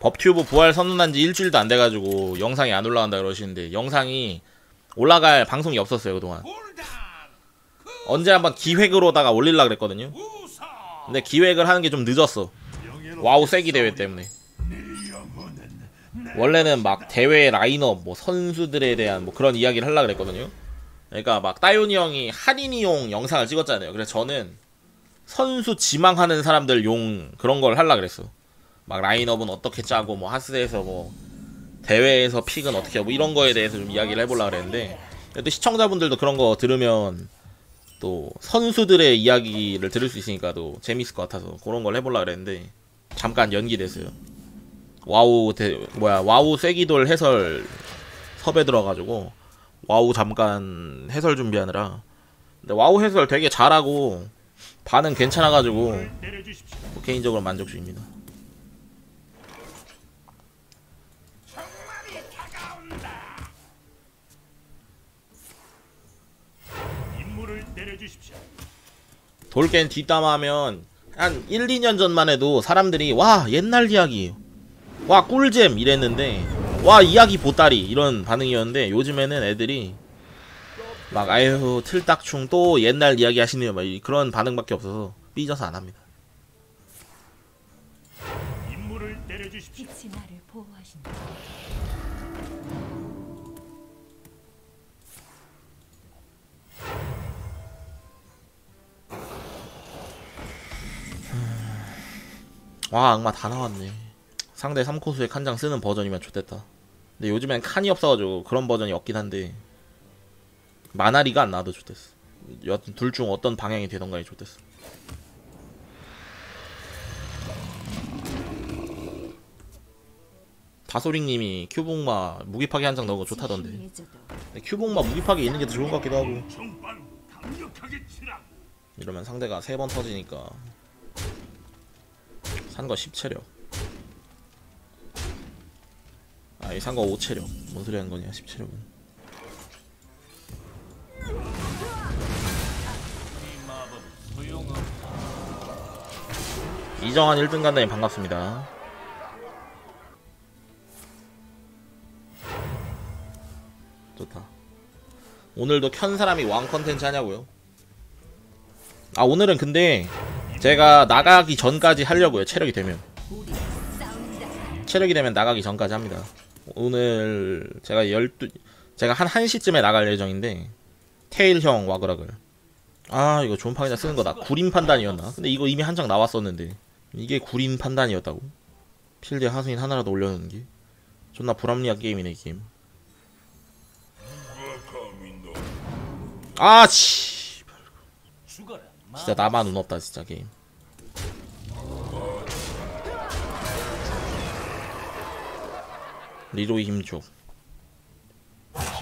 법튜브 부활 선언한 지 일주일도 안 돼가지고 영상이 안 올라간다 그러시는데 영상이 올라갈 방송이 없었어요 그동안. 언제 한번 기획으로다가 올릴라 그랬거든요. 근데 기획을 하는 게 좀 늦었어. 와우 세기 대회 때문에. 원래는 막 대회 라인업 뭐 선수들에 대한 뭐 그런 이야기를 하려 그랬거든요. 그러니까 막 따윤이 형이 할인이용 영상을 찍었잖아요. 그래서 저는 선수 지망하는 사람들 용 그런 걸 하려 그랬어 막 라인업은 어떻게 짜고 뭐 하스에서 뭐 대회에서 픽은 어떻게 하고 이런 거에 대해서 좀 이야기를 해보려 그랬는데 또 시청자분들도 그런 거 들으면 또 선수들의 이야기를 들을 수 있으니까 또 재밌을 것 같아서 그런 걸 해보려 그랬는데 잠깐 연기됐어요. 와우 대, 뭐야 와우 쐐기돌 해설 섭외 들어가지고 와우 잠깐 해설 준비하느라 근데 와우 해설 되게 잘하고 반응 괜찮아가지고. 뭐 개인적으로 만족 중입니다. 임무를 내려주십시오. 돌겐 뒷담화하면 한 1, 2년 전만 해도 사람들이 와 옛날 이야기 와 꿀잼 이랬는데 와 이야기 보따리 이런 반응이었는데 요즘에는 애들이 막 아유 틀딱충 또 옛날 이야기 하시네요 막 이- 그런 반응밖에 없어서 삐져서 안 합니다 임무를 내려주십시오. 빛이 나를 보호하신다. 와 악마 다 나왔네. 상대 3코스에 칸장 쓰는 버전이면 좋겠다. 근데 요즘엔 칸이 없어가지고 그런 버전이 없긴 한데 마나리가 안 나와도 좋겠어. 여하튼 둘 중 어떤 방향이 되던가 해 좋겠어. 다소링님이 큐복마 무기파괴 한 장 넣은 거 좋다던데. 큐복마 무기파괴 있는 게 더 좋은 것 같기도 하고. 이러면 상대가 세 번 터지니까 산거 10체력. 아이 산거 5체력. 뭔 소리 하는 거냐 10체력은. 이정환 1등 간다님 반갑습니다. 좋다. 오늘도 켠 사람이 왕 컨텐츠 하냐고요? 아 오늘은 근데 제가 나가기 전까지 하려고요 체력이 되면. 체력이 되면 나가기 전까지 합니다. 오늘 제가 12 제가 한 1시쯤에 나갈 예정인데 테일 형 와그락을 아 이거 좋은 판단 쓰는 거다. 구린 판단이었나? 근데 이거 이미 한 장 나왔었는데 이게 구린 판단이었다고? 필드에 하수인 하나라도 올려놓는 게? 존나 불합리한 게임이네 이 게임. 아치. 진짜 나만 운 없다 진짜 게임. 리로이 힘줘.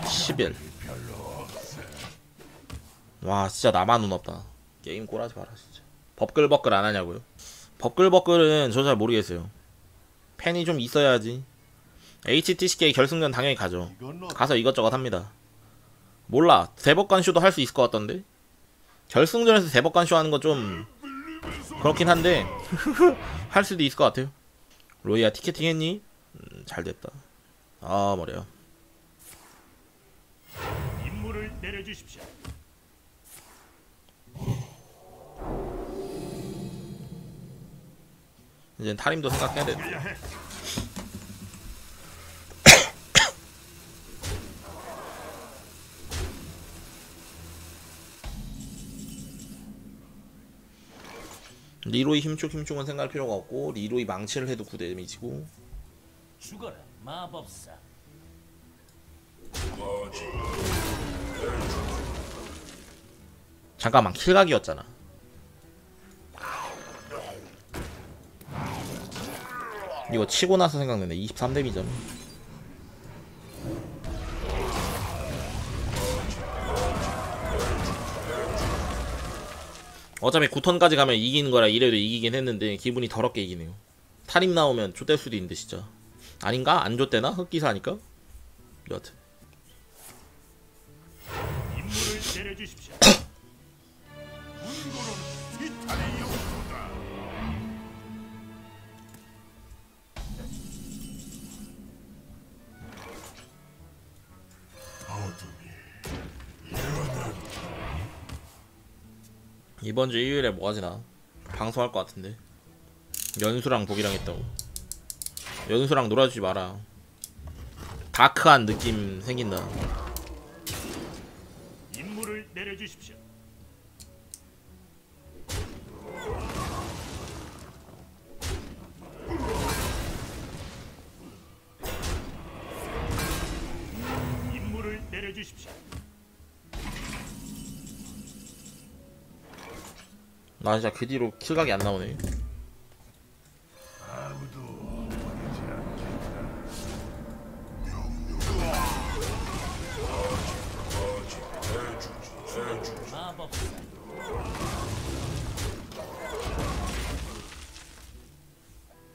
11. 와 진짜 나만 운 없다. 게임 꼬라지 마라 진짜. 버끌버끌 안 하냐고요? 버끌버끌은 저 잘 모르겠어요. 팬이 좀 있어야지. HTCK 결승전 당연히 가죠. 가서 이것저것 합니다. 몰라. 대법관 쇼도 할 수 있을 것 같던데 결승전에서 대법관 쇼 하는 건 좀 그렇긴 한데 할 수도 있을 것 같아요. 로이야 티켓팅 했니? 음, 잘 됐다. 아 머리야. 임무를 내려주십시오. 이제 타림도 생각해야 돼. 리로이 힘쪽 힘쪽은 생각할 필요가 없고 리로이 망치를 해도 9 데미지고 죽어라. 마법사. 잠깐만 킬각이었잖아. 이거 치고 나서 생각나네. 23 데미잖아. 어차피 9턴까지 가면 이기는 거라 이래도 이기긴 했는데 기분이 더럽게 이기네요. 탈임 나오면 좆될 수도 있는데 진짜. 아닌가? 안 좆대나? 흑기사 하니까? 여하튼. 이번 주 일요일에 뭐 하지 나? 방송할 것 같은데. 연수랑 복이랑 했다고. 연수랑 놀아주지 마라. 다크한 느낌 생긴다. 임무를 내려주십시오. 내려주십시오. 나 진짜 그 뒤로 킬각이 안 나오네.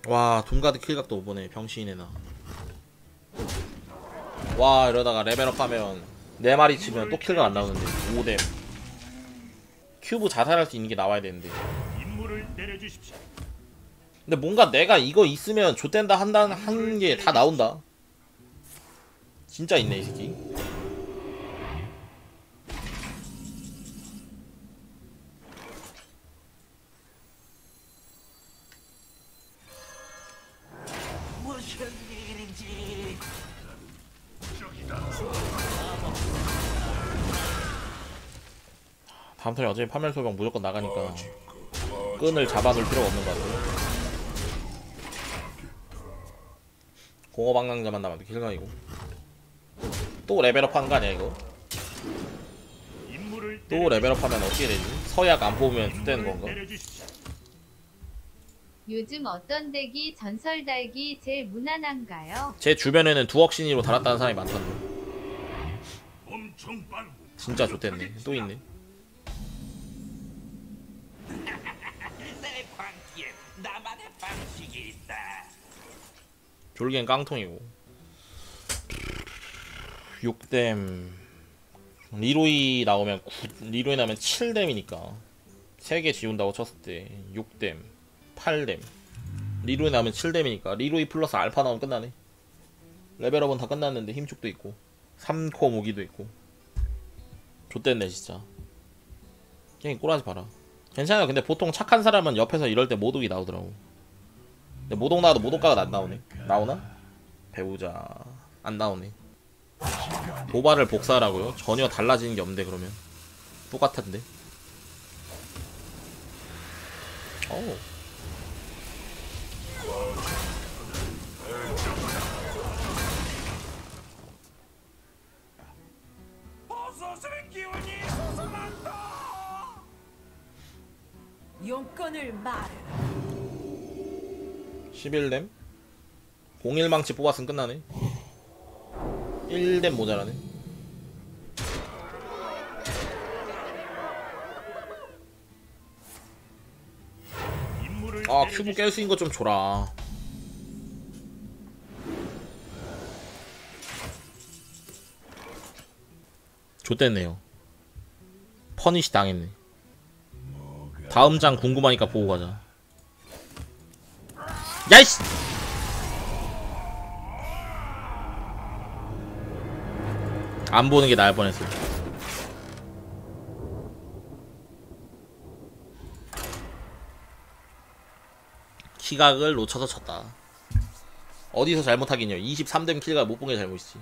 와 둠가드 킬각도 못 보네 병신이네 나. 와 이러다가 레벨업 하면 네 마리 치면 또 킬각 안 나오는데 5댐. 큐브 자살할 수 있는 게 나와야 되는데. 근데 뭔가 내가 이거 있으면 좆된다 한다 하는 게다 나온다. 진짜 있네 이 새끼. 다음 턴에 어차피 파멸 소병 무조건 나가니까 끈을 잡아둘 필요가 없는 것 같아. 공허방랑자만 남아도 킬각이고 또 레벨업 하는 거 아니야 이거? 또 레벨업 하면 어떻게 되지? 서약 안 뽑으면 되는 임무를 건가? 요즘 어떤 덱이 전설 덱이 제일 무난한가요? 제 주변에는 두억 신이로 달았다는 사람이 많던데 진짜 좋댔네 또 있네 졸기엔 깡통이고. 6댐. 리로이 나오면 9, 리로이 나오면 7댐이니까. 3개 지운다고 쳤을 때 6댐 8댐. 리로이 나오면 7댐이니까. 리로이 플러스 알파 나오면 끝나네. 레벨업은 다 끝났는데 힘축도 있고. 3코 무기도 있고. 좆됐네 진짜. 게임 꼬라지 봐라. 괜찮아요. 근데 보통 착한 사람은 옆에서 이럴 때 모독이 나오더라고 모독 나와도 모독가가 안 나오네. 나오나? 배우자 안 나오네. 도발을 복사하라고요? 전혀 달라지는 게 없는데 그러면 똑같은데. 어. 솟아난다. 용건을 말해라. 11렘 01망치 뽑았으면 끝나네. 1렘 모자라네. 아. 큐브 깰 수 있는 거 좀 줘라. 좆됐네요. 퍼니시 당했네. 다음 장 궁금하니까 보고 가자. 야이씨! 안 보는 게 나을 뻔했어. 키각을 놓쳐서 쳤다. 어디서 잘못하긴요. 23댐 킬각 못 본 게 잘못이지.